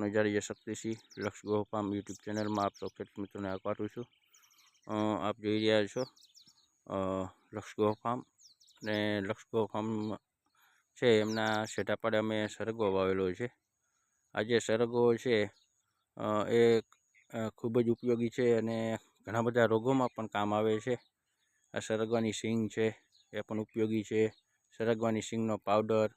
આપનો જારીય શક્તિસિંહ લક્ષ go YouTube ચેનલમાં આપ સૌ ખેડૂત મિત્રોને આવકારું છું. આપ જોઈ રહ્યા છો લક્ષ ગો અને લક્ષ ગો છે એમના શેઢાપાડે અમે સરગો વાવેલો છે. આ જે સરગો છે એ ખૂબ જ ઉપયોગી છે અને ઘણા બધા રોગોમાં પણ કામ આવે છે. આ સરગવાની સિંગ છે, એ પણ ઉપયોગી છે. સરગવાની સિંગનો પાવડર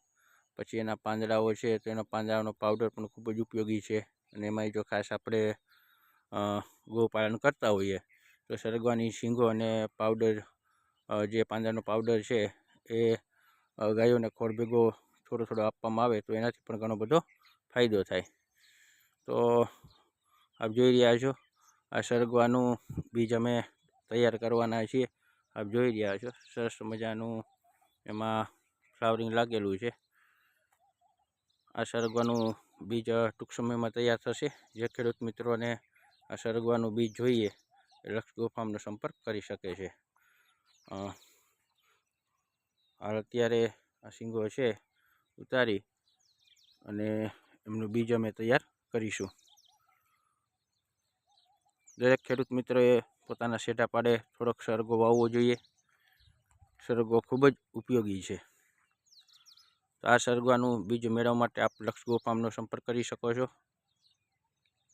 પછી એના પાંદડાઓ છે, તો એના પાંદડાનો પાવડર પણ ખૂબ જ ઉપયોગી છે. અને એમાંય જો ખાસ આપણે ગોપાલન કરતા હોઈએ, તો સરગવાની શીંગો અને પાવડર જે પાંદડાનો પાવડર છે, એ ગાયોને ખોળ ભેગો થોડો થોડો આપવામાં આવે, તો એનાથી પણ ઘણો બધો ફાયદો થાય. તો આપ જોઈ રહ્યા છો, આ સરગવાનું બીજ અમે તૈયાર કરવાના છીએ. આપ જોઈ રહ્યા છો, સરસ મજાનું એમાં ફ્લાવરિંગ લાગેલું છે. આ સરગવાનું બીજ ટૂંક સમયમાં તૈયાર થશે. જે ખેડૂત મિત્રોને આ સરગવાનું બીજ જોઈએ લક્ષ ગોફામનો સંપર્ક કરી શકે છે. હાલ અત્યારે આ સિંગો છે, ઉતારી અને એમનું બીજ અમે તૈયાર કરીશું. દરેક ખેડૂત મિત્રોએ પોતાના શેઢા પાડે થોડોક સરગો વાવવો જોઈએ. સરગો ખૂબ જ ઉપયોગી છે. તો આ સરગવાનું બીજ મેળવવા માટે આપ લક્ષ ગો સંપર્ક કરી શકો છો.